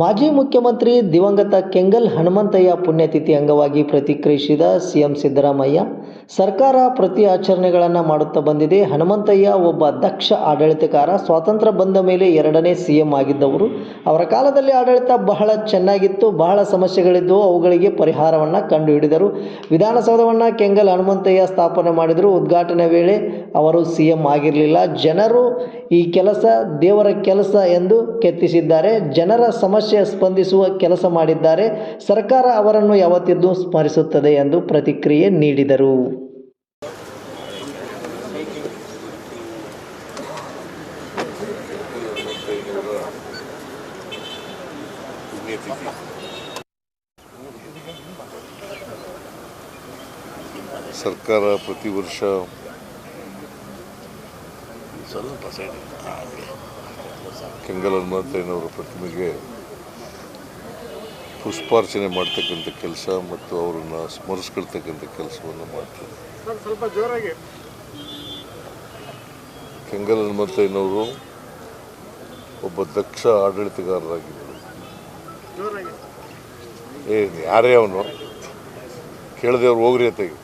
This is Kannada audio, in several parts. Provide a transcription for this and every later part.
ಮಾಜಿ ಮುಖ್ಯಮಂತ್ರಿ ದಿವಂಗತ ಕೆಂಗಲ್ ಹನುಮಂತಯ್ಯ ಪುಣ್ಯತಿಥಿ ಅಂಗವಾಗಿ ಪ್ರತಿಕ್ರಿಯಿಸಿದ ಸಿಎಂ ಸಿದ್ದರಾಮಯ್ಯ, ಸರ್ಕಾರ ಪ್ರತಿ ಆಚರಣೆಗಳನ್ನು ಮಾಡುತ್ತಾ ಬಂದಿದೆ. ಹನುಮಂತಯ್ಯ ಒಬ್ಬ ದಕ್ಷ ಆಡಳಿತಕಾರ ಸ್ವಾತಂತ್ರ್ಯ ಬಂದ ಮೇಲೆ ಎರಡನೇ ಸಿಎಂ ಆಗಿದ್ದವರು. ಅವರ ಕಾಲದಲ್ಲಿ ಆಡಳಿತ ಬಹಳ ಚೆನ್ನಾಗಿತ್ತು, ಬಹಳ ಸಮಸ್ಯೆಗಳಿದ್ದವು, ಅವುಗಳಿಗೆ ಪರಿಹಾರವನ್ನು ಕಂಡುಹಿಡಿದರು. ವಿಧಾನಸೌಧವನ್ನು ಕೆಂಗಲ್ ಹನುಮಂತಯ್ಯ ಸ್ಥಾಪನೆ ಮಾಡಿದರು. ಉದ್ಘಾಟನೆ ವೇಳೆ ಅವರು ಸಿಎಂ ಆಗಿರಲಿಲ್ಲ. ಜನರು ಈ ಕೆಲಸ ದೇವರ ಕೆಲಸ ಎಂದು ಕೆತ್ತಿಸಿದ್ದಾರೆ. ಜನರ ಸಮಸ್ಯೆ ಸ್ಪಂದಿಸುವ ಕೆಲಸ ಮಾಡಿದ್ದಾರೆ. ಸರ್ಕಾರ ಅವರನ್ನು ಯಾವತ್ತಿದ್ದು ಸ್ಮರಿಸುತ್ತದೆ ಎಂದು ಪ್ರತಿಕ್ರಿಯೆ ನೀಡಿದರು. ಸರ್ಕಾರ ಪ್ರತಿ ವರ್ಷ ಕೆಂಗಲ್ ಹನುಮಂತಯ್ಯನವರ ಪ್ರತಿಮೆಗೆ ಪುಷ್ಪಾರ್ಚನೆ ಮಾಡ್ತಕ್ಕಂಥ ಕೆಲಸ ಮತ್ತು ಅವರನ್ನು ಸ್ಮರಿಸ್ಕೊಳ್ತಕ್ಕಂಥ ಕೆಲಸವನ್ನು ಮಾಡ್ತಾರೆ. ಸ್ವಲ್ಪ ಜೋರಾಗಿ. ಕೆಂಗಲ್ ಹನುಮಂತಯ್ಯನವರು ಒಬ್ಬ ದಕ್ಷ ಆಡಳಿತಗಾರರಾಗಿದ್ದರು. ಏ ಯಾರೇ ಅವನು? ಕೇಳದೆ ಅವ್ರು ಹೋಗ್ರಿ ಅತ್ತಾಗಿ.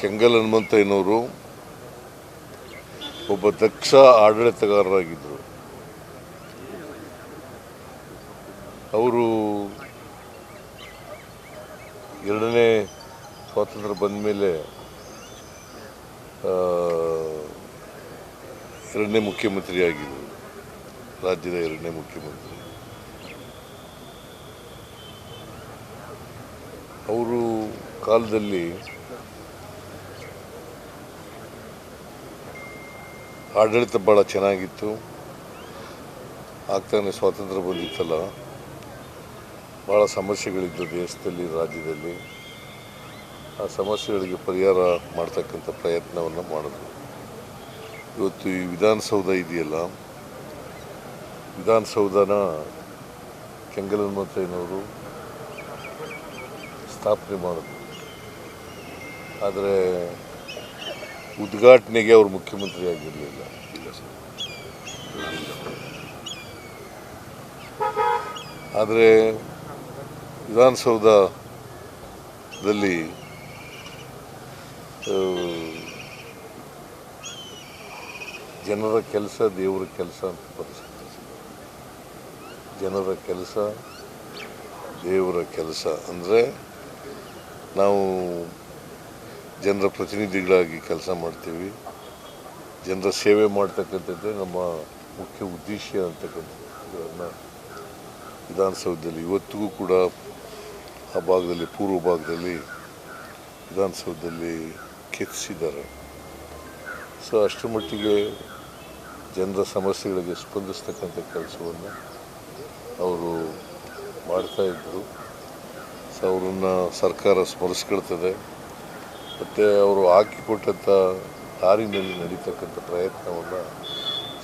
ಕೆಂಗಲ್ ಹನುಮಂತಯ್ಯನವರು ಒಬ್ಬ ದಕ್ಷ ಆಡಳಿತಗಾರರಾಗಿದ್ದರು. ಅವರು ಎರಡನೇ ಸ್ವಾತಂತ್ರ್ಯ ಬಂದ ಮೇಲೆ ಎರಡನೇ ಮುಖ್ಯಮಂತ್ರಿ ಆಗಿದ್ದರು. ರಾಜ್ಯದ ಎರಡನೇ ಮುಖ್ಯಮಂತ್ರಿ. ಅವರು ಕಾಲದಲ್ಲಿ ಆಡಳಿತ ಭಾಳ ಚೆನ್ನಾಗಿತ್ತು. ಆಗ್ತಾನೆ ಸ್ವಾತಂತ್ರ್ಯ ಬಂದಿತ್ತಲ್ಲ. ಭಾಳ ಸಮಸ್ಯೆಗಳಿದ್ದು ದೇಶದಲ್ಲಿ, ರಾಜ್ಯದಲ್ಲಿ. ಆ ಸಮಸ್ಯೆಗಳಿಗೆ ಪರಿಹಾರ ಮಾಡ್ತಕ್ಕಂಥ ಪ್ರಯತ್ನವನ್ನು ಮಾಡಿದ್ರು. ಇವತ್ತು ಈ ವಿಧಾನಸೌಧ ಇದೆಯಲ್ಲ, ವಿಧಾನಸೌಧನ ಕೆಂಗಲ್ ಹನುಮಂತಯ್ಯನವರು ಸ್ಥಾಪನೆ ಮಾಡಿದ್ರು. ಆದರೆ ಉದ್ಘಾಟನೆಗೆ ಅವರು ಮುಖ್ಯಮಂತ್ರಿ ಆಗಿರಲಿಲ್ಲ. ಆದರೆ ವಿಧಾನಸೌಧದಲ್ಲಿ ಜನರ ಕೆಲಸ ದೇವರ ಕೆಲಸ ಅಂತ ಪರಿಸ್ಥಿತಿ ಜನರ ಕೆಲಸ, ದೇವರ ಕೆಲಸ ಅಂದರೆ ನಾವು ಜನರ ಪ್ರತಿನಿಧಿಗಳಾಗಿ ಕೆಲಸ ಮಾಡ್ತೀವಿ. ಜನರ ಸೇವೆ ಮಾಡ್ತಕ್ಕಂಥದ್ದೇ ನಮ್ಮ ಮುಖ್ಯ ಉದ್ದೇಶ ಅಂತಕ್ಕಂಥದ್ದನ್ನು ವಿಧಾನಸೌಧದಲ್ಲಿ ಇವತ್ತಿಗೂ ಕೂಡ ಆ ಭಾಗದಲ್ಲಿ, ಪೂರ್ವ ಭಾಗದಲ್ಲಿ ವಿಧಾನಸೌಧದಲ್ಲಿ ಕೆತ್ತಿಸಿದ್ದಾರೆ. ಸೊ ಅಷ್ಟರ ಮಟ್ಟಿಗೆ ಜನರ ಸಮಸ್ಯೆಗಳಿಗೆ ಸ್ಪಂದಿಸ್ತಕ್ಕಂಥ ಕೆಲಸವನ್ನು ಅವರು ಮಾಡ್ತಾಯಿದ್ರು ಸೊ, ಅವರನ್ನು ಸರ್ಕಾರ ಸ್ಮರಿಸ್ಕೊಳ್ತದೆ. ಮತ್ತು ಅವರು ಹಾಕಿಕೊಟ್ಟಂಥ ದಾರಿನಲ್ಲಿ ನಡೀತಕ್ಕಂಥ ಪ್ರಯತ್ನವನ್ನು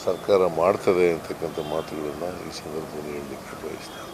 ಸರ್ಕಾರ ಮಾಡ್ತದೆ ಅಂತಕ್ಕಂಥ ಮಾತುಗಳನ್ನು ಈ ಸಂದರ್ಭದಲ್ಲಿ ಹೇಳಲಿಕ್ಕೆ ಬಯಸ್ತೇನೆ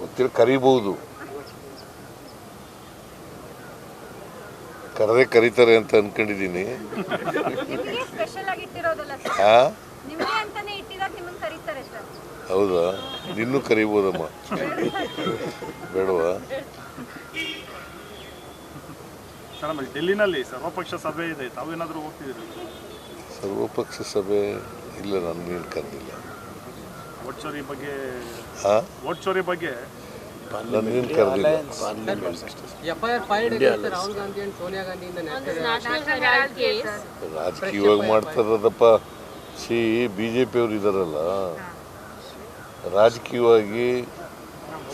ಗೊತ್ತಿಲ್ಲ ಕರಿಬಹುದು. ಕರೆದೇ ಕರೀತಾರೆ ಅಂತ ಅನ್ಕೊಂಡಿದ್ದೀನಿ. ನಿಮಗೆ ಸ್ಪೆಷಲ್ ಆಗಿ ಇಟ್ಟಿರೋದಲ್ಲ ಸರ್ ಆ? ನಿಮಗೆ ಅಂತಾನೆ ಇಟ್ಟಿದಾಗ ನಿಮ್ಮನ್ನ ಕರೀತಾರೆ ಸರ್ ಹೌದಾ? ನಿನ್ನೂ ಕರಿಬೋದಮ್ಮ. ಬೇಡವಾ? ಡೆಲ್ಲಿನಲ್ಲಿ ಸರ್ವಪಕ್ಷ ಸಭೆ ಇದೆ. ತಾವೇನಾದರೂ ಹೋಗ್ತಿದ್ದೀರಿ? ಸರ್ವಪಕ್ಷ ಸಭೆ ಇಲ್ಲ ನಾನು ಕರೆದಿಲ್ಲ. ರಾಜಕೀಯವಾಗಿ ಮಾಡ್ತಾರದಪ್ಪ ಸಿ ಬಿ ಜೆ ಪಿಯವರು ಇದಾರಲ್ಲ. ರಾಜಕೀಯವಾಗಿ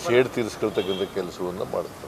ಸೇಡ್ ತೀರಿಸ್ಕೊಳ್ತಕ್ಕಂಥ ಕೆಲಸವನ್ನು ಮಾಡ್ತಾರೆ.